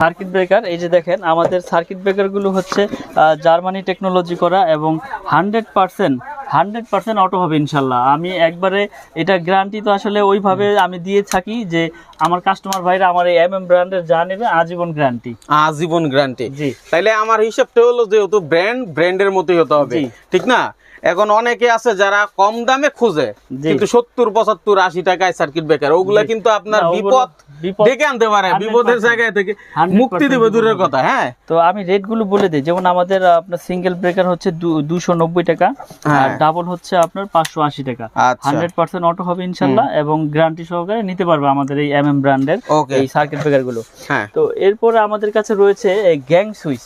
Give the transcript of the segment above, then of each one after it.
Circuit breaker এই যে দেখেন আমাদের সার্কিট ব্রেকারগুলো হচ্ছে জার্মানি টেকনোলজি করা এবং hundred percent hundred percent auto হবে ইনশাল্লাহ। আমি একবারে এটা গ্যারান্টি তো আসলে ওইভাবে আমি দিয়ে থাকি যে আমার কাস্টমার ভাইরা আমার এই এম এম ব্র্যান্ডের যা নেবে আজীবন গ্যারান্টি আজীবন গ্যারান্টি জি। তাইলে আমার হিসাবটা হলো যেহেতু ব্র্যান্ড ব্র্যান্ডের মতোই হতে হবে। ঠিক না? এখন অনেকে আছে যারা কম দামে খুঁজে। কিন্তু সত্তর পঁচাত্তর আশি টাকায় সার্কিট ব্রেকার ওগুলা কিন্তু আপনার বিপদ ডেকে আনতে পারে বিপদের জায়গায় থেকে মুক্তি দেবে দূরের কথা হ্যাঁ। তো আমি রেটগুলো বলে দিই যেমন আমাদের আপনার সিঙ্গেল ব্রেকার হচ্ছে দুশো নব্বই টাকা হ্যাঁ। আর ডাবল হচ্ছে আপনার পাঁচশো আশি টাকা। হান্ড্রেড পার্সেন্ট অটো হবে ইনশাল্লাহ এবং গ্যারান্টি সহকারে নিতে পারবে আমাদের এই এম এম ব্র্যান্ডের এই সার্কিট ব্রেকারগুলো। হ্যাঁ। তো এরপরে আমাদের কাছে রয়েছে গ্যাং সুইচ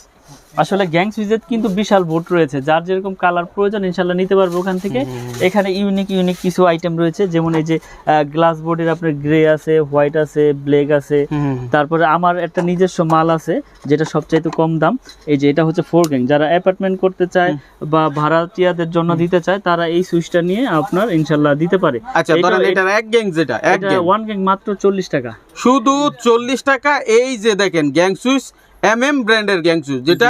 আসলে গ্যাং সুইচের কিন্তু বিশাল বোর্ড রয়েছে। যার যেরকম কালার প্রয়োজন ইনশাল্লাহ নিতে পারবে ওখান থেকে। এখানে ইউনিক ইউনিক কিছু আইটেম রয়েছে। যেমন এই যে গ্লাস বোর্ডের আপনার গ্রে আছে হোয়াইট আছে ব্ল্যাক আছে। তারপরে আমার একটা নিজস্ব মাল আছে যেটা সবচাইতে কম দাম। এই যে এটা হচ্ছে ফোর গ্যাং যারা অ্যাপার্টমেন্ট করতে চায় বা ভাড়াটিয়াদের জন্য দিতে চায় তারা এই সুইচটা নিয়ে আপনার ইনশাল্লাহ দিতে পারে। আচ্ছা এটা- ধরেন এক গ্যাং যেটা এক গ্যাং ওয়ান গ্যাং মাত্র চল্লিশ টাকা। শুধু চল্লিশ টাকা এই যে দেখেন গ্যাং সুইচ এম এম ব্র্যান্ডের গ্যাং সুইচ যেটা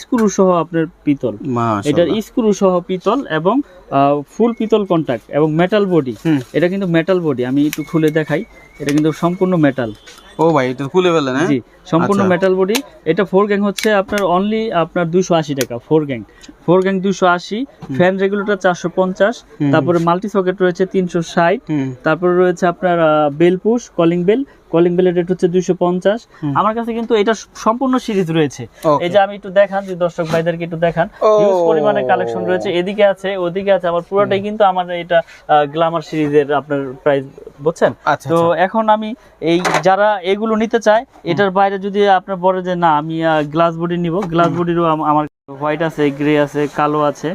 স্ক্রু সহ আপনার পিতল। এটার স্ক্রু সহ পিতল এবং ফুল পিতল কন্টাক্ট এবং মেটাল বডি এটা কিন্তু মেটাল বডি আমি একটু খুলে দেখাই। এটা কিন্তু সম্পূর্ণ মেটাল ও ভাই এটা খুলে ফেলেন হ্যাঁ? জি সম্পূর্ণ আচ্ছা। মেটাল বডি এটা ফোর গ্যাং হচ্ছে আপনার অনলি আপনার দুশো আশি টাকা ফোর গ্যাং ফোর গ্যাং দুশো আশি ফ্যান রেগুলেটর চারশো পঞ্চাশ। তারপরে মাল্টি সকেট রয়েছে তিনশো ষাট। তারপরে রয়েছে আপনার bell push calling bell calling বেলের রেট হচ্ছে দুশো পঞ্চাশ। আমার কাছে কিন্তু এটা সম্পূর্ণ সিরিজ রয়েছে। এই যে আমি একটু দেখান যে দর্শক ভাইদেরকে একটু দেখান। হিউজ পরিমাণে কালেকশন রয়েছে। এদিকে আছে ওদিকে আছে আমার পুরোটাই কিন্তু আমার এটা গ্লামার সিরিজের আপনার প্রাইস বুঝছেন? আচ্ছা তো আচ্ছা। এখন আমি এই যারা এগুলো নিতে চায় এটার বাইরে যদি আপনার বলে যে না আমি গ্লাস বডি নিব গ্লাস বডিরও আমার হোয়াইট আছে গ্রে আছে কালো আছে।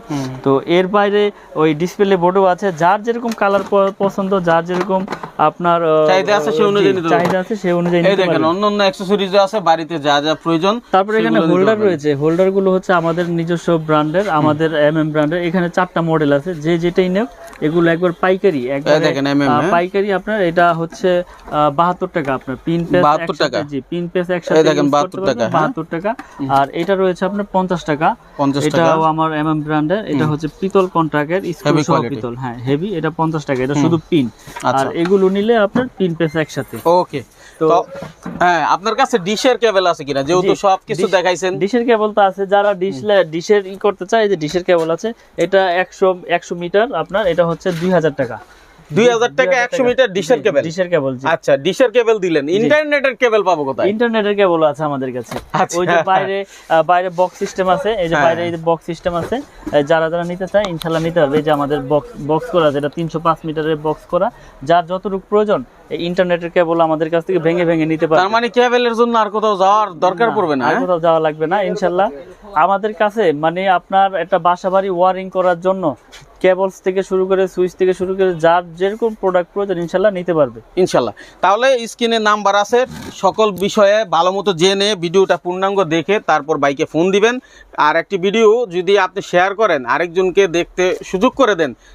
তো এর বাইরে ওই ডিসপ্লে বোর্ডও আছে। যার যেরকম কালার পছন্দ যার যেরকম আপনার চাহিদা আছে সে অনুযায়ী চাহিদা আছে সে অনুযায়ী এই দেখেন অন্য অন্য অ্যাক্সেসরিজ আছে বাড়িতে যা যা প্রয়োজন তারপরে এখানে হোল্ডার রয়েছে। হোল্ডারগুলো হচ্ছে আমাদের নিজস্ব ব্র্যান্ডের আমাদের এম এম ব্র্যান্ডের এখানে চারটা মডেল আছে। যে যেটাই নেব এগুলো একবার পাইকারি একবার দেখেন MM, হ্যাঁ? পাইকারি আপনার এটা হচ্ছে বাহাত্তর টাকা আপনার। পিন পেস 72 টাকা। জি পিন পেস একসাথে দেখেন, use 72 টাকা, পারবেন, হ্যাঁ? 72 টাকা। আর এটা রয়েছে আপনার পঞ্চাশ টাকা। পঞ্চাশ টাকা। এটাও আমার এম এম ব্র্যান্ডের এটা হচ্ছে পিতল কন্ট্রাক্টের স্ক্রু সহ পিতল। হ্যাঁ হেভি এটা পঞ্চাশ টাকা এটা শুধু পিন আর আচ্ছা। এগুলো নিলে আপনার পিন পেস একসাথে। ওকে তো হ্যাঁ আপনার কাছে ডিশের কেবল আছে কিনা? যেহেতু সব কিছু দেখাইছেন। ডিশের কেবল তো আছে। যারা ডিশ ডিশের ই করতে চায় যে ডিশের কেবল আছে এটা একশো একশো মিটার আপনার এটা হচ্ছে দুই হাজার টাকা। দুই হাজার টাকা একশো মিটার ডিশের কেবল। ডিশের কেবল আচ্ছা ডিশের কেবল দিলেন। ইন্টারনেটের কেবল পাবো কোথায়? ইন্টারনেটের কেবল আছে আমাদের কাছে। আচ্ছা। ওই যে বাইরে বাইরে বক্স সিস্টেম আছে। এই যে হ্যাঁ। বাইরে এই যে বক্স সিস্টেম আছে যারা যারা নিতে চায় নিতে পারবে। এই যে আমাদের বক্স বক্স করা যেটা তিনশো পাঁচ মিটারের বক্স করা যার যতটুক প্রয়োজন এই ইন্টারনেটের কেবল আমাদের কাছ থেকে ভেঙে ভেঙে নিতে পারবে। তার মানে কেবলের জন্য আর কোথাও যাওয়ার দরকার পড়বে না আর হ্যাঁ? কোথাও যাওয়া লাগবে না ইনশাল্লাহ। আমাদের কাছে মানে আপনার একটা বাসা বাড়ি ওয়ারিং করার জন্য কেবলস থেকে শুরু করে সুইচ থেকে শুরু করে যার যেরকম প্রোডাক্ট প্রয়োজন ইনশাল্লাহ নিতে পারবে। ইনশাল্লাহ। তাহলে স্ক্রিনে নাম্বার আছে সকল বিষয়ে ভালো মতো জেনে ভিডিওটা পূর্ণাঙ্গ দেখে তারপর বাইকে ফোন দিবেন। আর একটি ভিডিও যদি আপনি শেয়ার করেন আরেকজনকে দেখতে সুযোগ করে দেন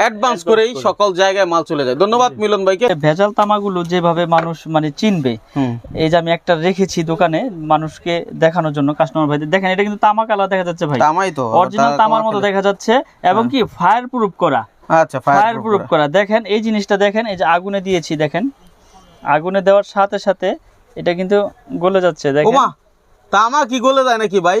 অ্যাডভান্স করেই সকল জায়গায় মাল চলে যায়। ধন্যবাদ মিলন ভাইকে। ভেজাল তামাগুলো যেভাবে মানুষ মানে চিনবে এই যে আমি একটা রেখেছি দোকানে মানুষকে দেখানোর জন্য কাস্টমার ভাইদের। দেখেন এটা কিন্তু তামা কালার দেখা যাচ্ছে ভাই। তামাই তো অরিজিনাল তামার মতো দেখা যাচ্ছে এবং কি ফায়ার প্রুফ করা। আচ্ছা ফায়ার ফায়ার প্রুফ করা। দেখেন এই জিনিসটা দেখেন এই যে আগুনে দিয়েছি দেখেন। আগুনে দেওয়ার সাথে সাথে এটা কিন্তু গলে যাচ্ছে দেখেন। ওমা তামা কি গলে যায় নাকি ভাই?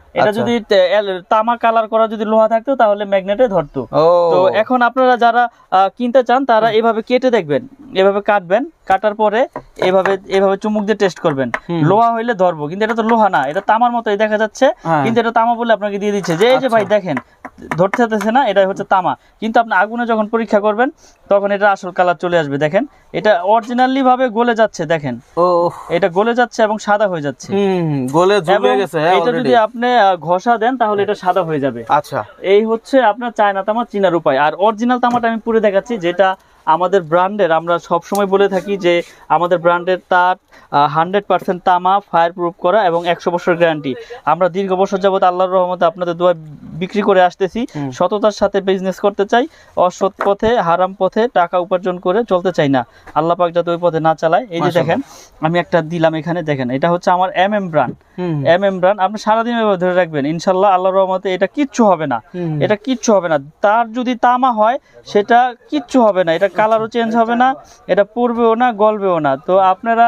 এটা আচ্ছা। যদি তামা কালার করা যদি লোহা থাকতো তাহলে ম্যাগনেটে ধরতো। তো এখন আপনারা যারা কিনতে চান তারা এভাবে কেটে দেখবেন এভাবে কাটবেন কাটার পরে এভাবে এভাবে চুমুক দিয়ে টেস্ট করবেন। লোহা হইলে ধরবো কিন্তু এটা তো লোহা না এটা তামার মতোই দেখা যাচ্ছে। হ্যাঁ। কিন্তু এটা তামা বলে আপনাকে দিয়ে দিচ্ছে। যে এই যে ভাই দেখেন ধরতে চাইতেছে না এটা হচ্ছে তামা। কিন্তু আপনি আগুনে যখন পরীক্ষা করবেন তখন এটা আসল কালার চলে আসবে দেখেন। এটা অরিজিনালি ভাবে গলে যাচ্ছে দেখেন। ও এটা গলে যাচ্ছে এবং সাদা হয়ে যাচ্ছে। হুম গলে ঝুলে গেছে হ্যাঁ, এটা যদি আপনি ঘষা দেন তাহলে এটা সাদা হয়ে যাবে। আচ্ছা। এই হচ্ছে আপনার চায়না তামা চিনার উপায়। আর অরিজিনাল তামাটা আমি পুরো দেখাচ্ছি যেটা আমাদের ব্র্যান্ডের আমরা সব সময় বলে থাকি যে আমাদের ব্র্যান্ডের তার হান্ড্রেড পার্সেন্ট তামা ফায়ার প্রুফ করা এবং একশো বছর গ্যারান্টি আমরা দীর্ঘ বছর যাবত আল্লাহর রহমতে আপনাদের দোয়া বিক্রি করে আসতেছি। সততার সাথে বিজনেস করতে চাই অসৎ পথে হারাম পথে টাকা উপার্জন করে চলতে চাই না। আল্লাহ পাক যাতে ওই পথে না চালায়। এই যে দেখেন আমি একটা দিলাম এখানে দেখেন এটা হচ্ছে আমার এম এম ব্র্যান্ড হুম এম এম ব্র্যান্ড আপনি সারাদিন এভাবে ধরে রাখবেন। ইনশাল্লাহ আল্লাহ রহমতে এটা কিচ্ছু হবে না। এটা কিচ্ছু হবে না। তার যদি তামা হয় সেটা কিচ্ছু হবে না। এটা কালারও চেঞ্জ হবে না। এটা পড়বেও না গলবেও না। তো আপনারা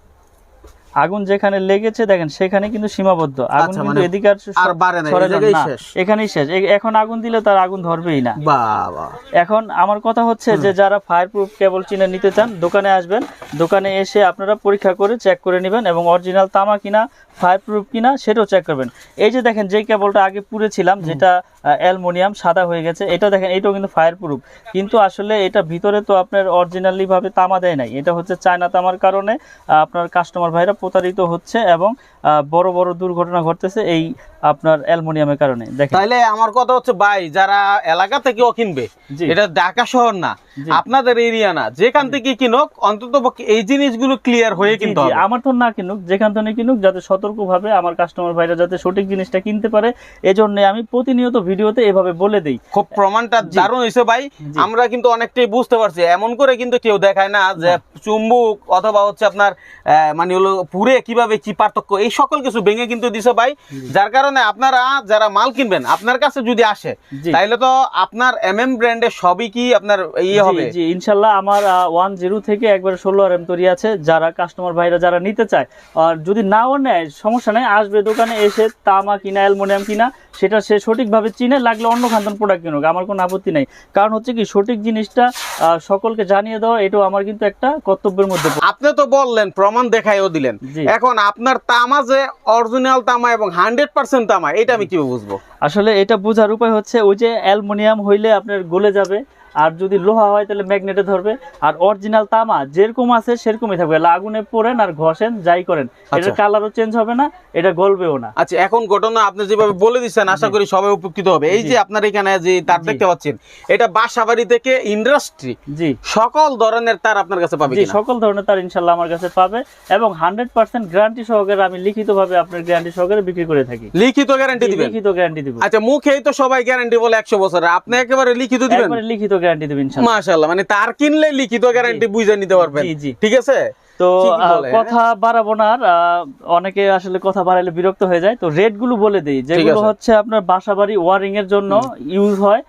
আগুন যেখানে লেগেছে দেখেন সেখানে কিন্তু সীমাবদ্ধ। আগুন আচ্ছা, কিন্তু মানে এদিকে আর। এখানেই শেষ। এখন আগুন দিলে তার আগুন ধরবেই না। এখন আমার কথা হচ্ছে যে যারা ফায়ার প্রুফ কেবল চিনে নিতে চান দোকানে আসবেন। দোকানে এসে আপনারা পরীক্ষা করে চেক করে নেবেন এবং অরিজিনাল তামা কিনা ফায়ার প্রুফ কিনা সেটাও চেক করবেন। এই যে দেখেন যে কেবলটা আগে পুড়েছিলাম যেটা অ্যালমোনিয়াম সাদা হয়ে গেছে। এটা দেখেন, এটাও কিন্তু ফায়ার প্রুফ কিন্তু আসলে এটা ভিতরে তো আপনার অরিজিনালিভাবে তামা দেয় নাই। এটা হচ্ছে চায়না তামার কারণে আপনার কাস্টমার ভাইরা প্রতারিত হচ্ছে এবং বড় বড় দুর্ঘটনা ঘটতেছে এই আপনার অ্যালমোনিয়ামের কারণে। দেখেন। তাইলে আমার কথা হচ্ছে ভাই যারা এলাকা থেকেও কিনবে এটা ঢাকা শহর না আপনাদের এরিয়া না যেখান থেকে কিনুক অন্তত এই জিনিসগুলো ক্লিয়ার হয়ে কিনতে আমার তো না কিনুক যেখান থেকে কিনুক যাতে সতর্কভাবে আমার কাস্টমার ভাইরা যাতে সঠিক জিনিসটা কিনতে পারে। এজন্য আমি প্রতিনিয়ত ভিডিওতে এভাবে বলে দেই। খুব প্রমাণটা। দারুণ হয়েছে ভাই। আমরা কিন্তু অনেকটাই বুঝতে পারছি এমন করে কিন্তু কেউ দেখায় না যে চুম্বুক অথবা হচ্ছে আপনার মানে হলো পুরে কীভাবে কি পার্থক্য এই সকল কিছু ভেঙে কিন্তু দিছে ভাই। যার কারণে আপনারা যারা মাল কিনবেন আপনার কাছে যদি আসে জি। তাইলে তো আপনার এম এম ব্র্যান্ডের সবই কি আপনার ইয়ে হবে? জি ইনশাল্লাহ আমার ওয়ান জিরো থেকে একবার ষোলো আর এম তৈরি আছে। যারা কাস্টমার ভাইরা যারা নিতে চায় আর যদি নাও নেয় সমস্যা নেই আসবে দোকানে এসে তামা কিনা অ্যালমোনিয়াম কিনা সেটা সে সঠিকভাবে চিনে লাগলে অন্য খান্তন প্রোডাক্ট কিনুক আমার কোনো আপত্তি নাই। কারণ হচ্ছে কি সঠিক জিনিসটা সকলকে জানিয়ে দেওয়া এটাও আমার কিন্তু একটা কর্তব্যের মধ্যে আপনি তো বললেন প্রমাণ দেখাইও দিলেন। এখন আপনার তামা যে অরিজিনাল তামা এবং হান্ড্রেড পার্সেন্ট তামা, এটা আমি কীভাবে বুঝব? আসলে এটা বোঝার উপায় হচ্ছে ওই যে অ্যালমোনিয়াম হইলে আপনার গলে যাবে আর যদি লোহা হয় তাহলে ম্যাগনেটে ধরবে। আর অরিজিনাল তামা যেরকম আছে সেরকমই থাকবে। আগুনে পোড়েন আর ঘষেন যাই করেন। আচ্ছা। কালারও চেঞ্জ হবে না এটা গলবেও না। আচ্ছা এখন ঘটনা আপনি যেভাবে বলে দিচ্ছেন আশা করি সবাই উপকৃত হবে। এই যে আপনার এখানে যে তার দেখতে পাচ্ছেন এটা বাসাবাড়ি থেকে ইন্ডাস্ট্রি জি। সকল ধরনের তার আপনার কাছে পাবে জি সকল ধরনের তার ইনশাল্লাহ আমার কাছে পাবে এবং হান্ড্রেড পার্সেন্ট গ্যারান্টি সহকারে আমি লিখিতভাবে আপনার গ্যারান্টি সহকারে বিক্রি করে থাকি। লিখিত গ্যারান্টি দিবেন? লিখিত গ্যারান্টি দিব। আচ্ছা মুখেই তো সবাই গ্যারান্টি বলে একশো বছর আপনি একেবারে লিখিত দিবেন? একবারে লিখিত গ্যারান্টি দিব ইনশাল্লাহ। মাশাআল্লাহ মানে তার কিনলে লিখিত গ্যারান্টি বুঝে নিতে পারবেন। ঠিক আছে? তো কথা বাড়াবো না অনেকে আসলে কথা বাড়াইলে বিরক্ত হয়ে যায়। তো রেটগুলো বলে দিই যেগুলো হচ্ছে আপনার বাসা বাড়ি ওয়ারিং এর জন্য ইউজ হয়।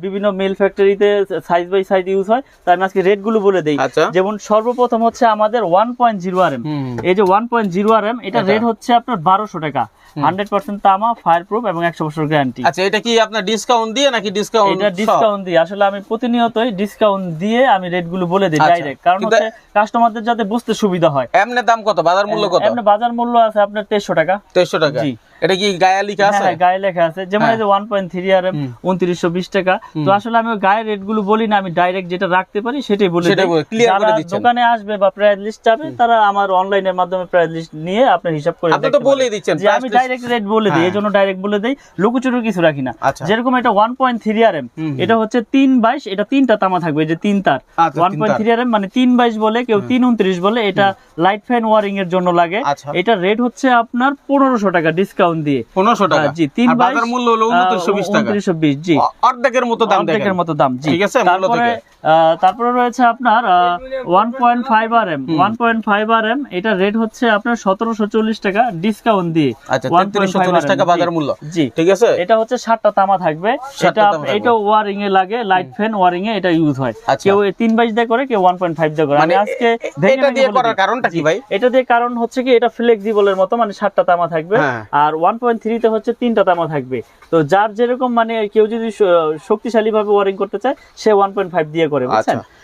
বিভিন্ন মেল ফ্যাক্টরিতে সাইজ বাই সাইজ ইউজ হয়। তাই আমি আজকে রেটগুলো বলে দিই। আচ্ছা। যেমন সর্বপ্রথম হচ্ছে আমাদের one point zero R M এই যে one point zero R M এটা। রেট হচ্ছে আপনার বারোশো টাকা। হান্ড্রেড পার্সেন্ট তামা ফায়ার প্রুফ এবং একশো বছর গ্যারান্টি আচ্ছা এটা কি আপনার ডিসকাউন্ট দিয়ে নাকি ডিসকাউন্ট এটা ডিসকাউন্ট দিয়ে। আসলে আমি প্রতিনিয়তই ডিসকাউন্ট দিয়ে আমি রেটগুলো বলে দিই আচ্ছা। ডাইরেক্ট কারণ কিন্তু- হচ্ছে কাস্টমারদের যাতে বুঝতে সুবিধা হয়। এমনি দাম কত? বাজার মূল্য কত? এমনি বাজার মূল্য আছে আপনার তেইশশো টাকা। তেইশশো টাকা। জি। এটা কি গায়া লিখা আছে? হ্যাঁ গায়ে লেখা আছে। যেমন এই যে one point three R M হুম। উনত্রিশশো বিশ টাকা টাকা। তো আসলে আমি গায়ের রেটগুলো বলি না আমি ডাইরেক্ট যেটা রাখতে পারি সেটাই বলে। বলে- যারা দোকানে আসবে বা প্রাইস লিস্ট চাবে তারা আমার অনলাইনের মাধ্যমে প্রাইস লিস্ট নিয়ে আপনার হিসাব করে আপনি তো পারেন। দিচ্ছেন, যে আমি ডাইরেক্ট রেট বলে দিই হ্যাঁ। এই জন্য ডাইরেক্ট বলে দেই লুকুচুরু কিছু রাখি না। আচ্ছা। যেরকম এটা one point three R M হুম, হুম। এটা হচ্ছে তিন বাইশ এটা তিনটা তামা থাকবে যে তিন তার। আচ্ছা, one point three R M মানে তিন বাইশ বলে কেউ তিন উনত্রিশ বলে এটা লাইট ফ্যান ওয়ারিং এর জন্য লাগে। আচ্ছা। এটা রেট হচ্ছে আপনার পনেরোশো টাকা ডিসকাউন্ট দিয়ে। পনেরোশো টাকা। জি তিন আর বাইশ বাজার মূল্য হলো উনত্রিশশো বিশ টাকা। উনত্রিশশো বিশ জি। অ- অর্ধেকের মতো দাম অর্ধেকের মতো দাম ঠিক আছে, তারপরে। তারপরে রয়েছে আপনার one point five R M one point five R M এটা রেট হচ্ছে আপনার সতেরোশো চল্লিশ টাকা ডিসকাউন্ট দিয়ে। আচ্ছা 1.5 টাকা বাজার মূল্য। জি। ঠিক আছে? এটা হচ্ছে সাতটা তামা থাকবে। এটা এটা ওয়ারিং এ লাগে লাইট ফ্যান ওয়ারিং এ এটা ইউজ হয়। আচ্ছা। কেউ তিন বাইশ দিয়ে করে কেউ ওয়ান পয়েন্ট ফাইভ দিয়ে করে। আমি মানে আজকে এটা দিয়ে করার কারণটা কি ভাই? এটা দিয়ে কারণ হচ্ছে কি এটা ফ্লেক্সিবলের মতো মানে সাতটা তামা থাকবে। হ্যাঁ। আর ওয়ান পয়েন্ট থ্রিতে হচ্ছে তিনটা তামা থাকবে। তো যার যেরকম মানে কেউ যদি শক্তিশালী ভাবে ওয়ারিং করতে চায় সে ওয়ান পয়েন্ট ফাইভ দিয়ে করে বুঝছেন আচ্ছা।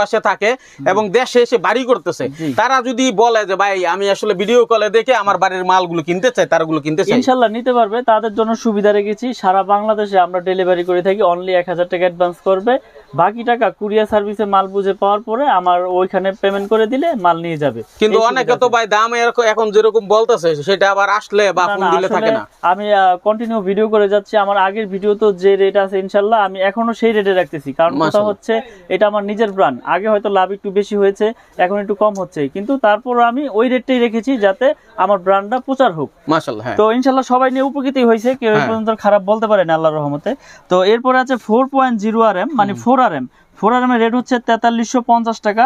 থাকে এবং দেশে এসে বাড়ি করতেছে। তারা যদি বলে যে ভাই আমি আসলে ভিডিও কলে দেখে আমার বাড়ির মালগুলো কিনতে চাই তারগুলো কিনতে চাই। ইনশাল্লাহ নিতে পারবে। তাদের জন্য সুবিধা রেখেছি। সারা বাংলাদেশে আমরা ডেলিভারি করে থাকি। অনলি এক হাজার টাকা অ্যাডভান্স করবে। বাকি টাকা কুরিয়ার সার্ভিসে মাল বুঝে পাওয়ার পরে আমার ওইখানে পেমেন্ট করে দিলে মাল নিয়ে যাবে। কিন্তু অনেকে তো ভাই দাম এরকম এখন যেরকম বলতেছে সেটা আবার আসলে বা ফোন দিলে থাকে না। আমি কন্টিনিউ ভিডিও করে যাচ্ছি। আমার আগের ভিডিও তো যে রেট আছে ইনশাল্লাহ আমি এখনও সেই রেটে রাখতেছি। কারণ কথা হচ্ছে এটা আমার নিজের ব্র্যান্ড আগে হয়তো লাভ একটু বেশি হয়েছে এখন একটু কম হচ্ছে। কিন্তু তারপর আমি ওই রেটটাই রেখেছি যাতে আমার ব্র্যান্ডটা প্রচার হোক। মাশাল্লাহ হ্যাঁ। তো ইনশাল্লাহ সবাই নিয়ে উপকৃতই হয়েছে। কেউ হ্যাঁ। পর্যন্ত খারাপ বলতে পারে না আল্লাহর রহমতে। তো এরপরে আছে four point zero R M মানে four R M. Four R rate হচ্ছে তেতাল্লিশশো পঞ্চাশ টাকা।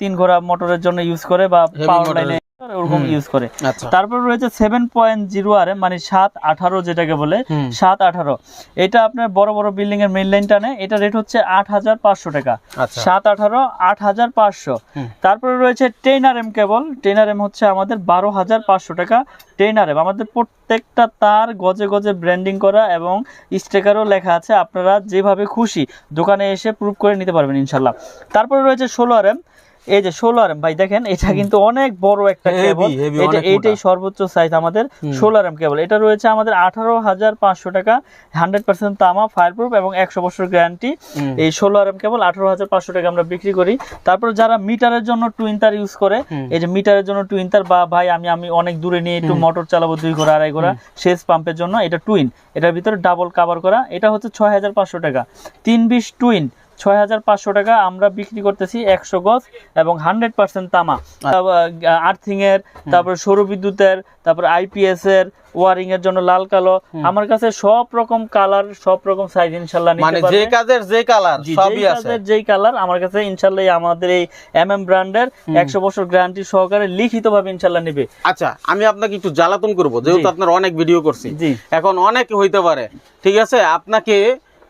তিন ঘোড়া মোটরের জন্য ইউজ করে বা পাওয়ার লাইনে ওরকম ইউজ করে। তারপর রয়েছে সেভেন পয়েন্ট জিরো আর মানে সাত আঠারো যেটাকে বলে সাত আঠারো। এটা আপনার বড় বড় বিল্ডিং এর মেইন লাইন টানে এটা রেট হচ্ছে আট হাজার পাঁচশো টাকা। আচ্ছা। সাত আঠারো আট হাজার পাঁচশো। তারপরে রয়েছে টেন আর এম কেবল টেন আর এম হচ্ছে আমাদের বারো হাজার পাঁচশো টাকা। টেন আর এম আমাদের প্রত্যেকটা তার গজে গজে ব্র্যান্ডিং করা এবং স্টিকারও লেখা আছে। আপনারা যেভাবে খুশি দোকানে এসে প্রুভ করে নিতে পারবেন ইনশাল্লাহ। তারপরে রয়েছে ষোলো আর এম এই যে ষোলো আর ভাই দেখেন এটা কিন্তু অনেক বড় একটা কেবল এটা এইটাই সর্বোচ্চ সাইজ আমাদের ষোলো আর এম কেবল এটা রয়েছে আমাদের আঠারো হাজার পাঁচশো টাকা হান্ড্রেড পার্সেন্ট তামা ফায়ার প্রুফ এবং একশো বছর গ্যারান্টি এই ষোলো আর এম কেবল আঠারো হাজার পাঁচশো টাকা আমরা বিক্রি করি। তারপর যারা মিটারের জন্য টুইন তার ইউজ করে এই যে মিটারের জন্য টুইন তার বা ভাই আমি আমি অনেক দূরে নিয়ে একটু মোটর চালাবো দুই ঘোড়া আড়াই ঘোড়া সেচ পাম্পের জন্য এটা টুইন এটার ভিতরে ডাবল কাভার করা। এটা হচ্ছে ছয় হাজার পাঁচশো টাকা। তিন বিশ টুইন ছয় হাজার পাঁচশো টাকা আমরা বিক্রি করতেছি একশো গজ এবং হান্ড্রেড পার্সেন্ট তামা। আর্থিং এর তারপর সৌর বিদ্যুতের তারপর আইপিএস এর ওয়ারিং এর জন্য লাল কালো। আমার কাছে সব রকম কালার সব রকম সাইজ ইনশাল্লাহ মানে যে কাজের যে কালার সবই আছে। কাজের যেই কালার আমার কাছে ইনশাল্লাহ আমাদের এই এম এম ব্র্যান্ডের একশো বছর গ্যারান্টি সহকারে লিখিত ভাবে ইনশাল্লাহ নিবে। আচ্ছা আমি আপনাকে একটু জ্বালাতন করব যেহেতু আপনার অনেক ভিডিও করছি। এখন অনেক হইতে পারে ঠিক আছে? আপনাকে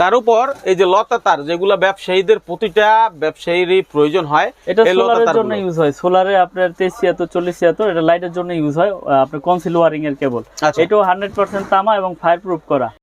তার উপর এই যে লতা তার যেগুলো ব্যবসায়ীদের প্রতিটা ব্যবসায়ীরই প্রয়োজন হয় এটা সোলারের জন্য ইউজ হয়। সোলারে আপনার তেইশ ছিয়াত্তর চল্লিশ এত এটা লাইটের জন্য ইউজ হয় আপনার কনসিল ওয়ারিং এর কেবল আচ্ছা। এটাও হান্ড্রেড পার্সেন্ট তামা এবং ফায়ার প্রুফ করা।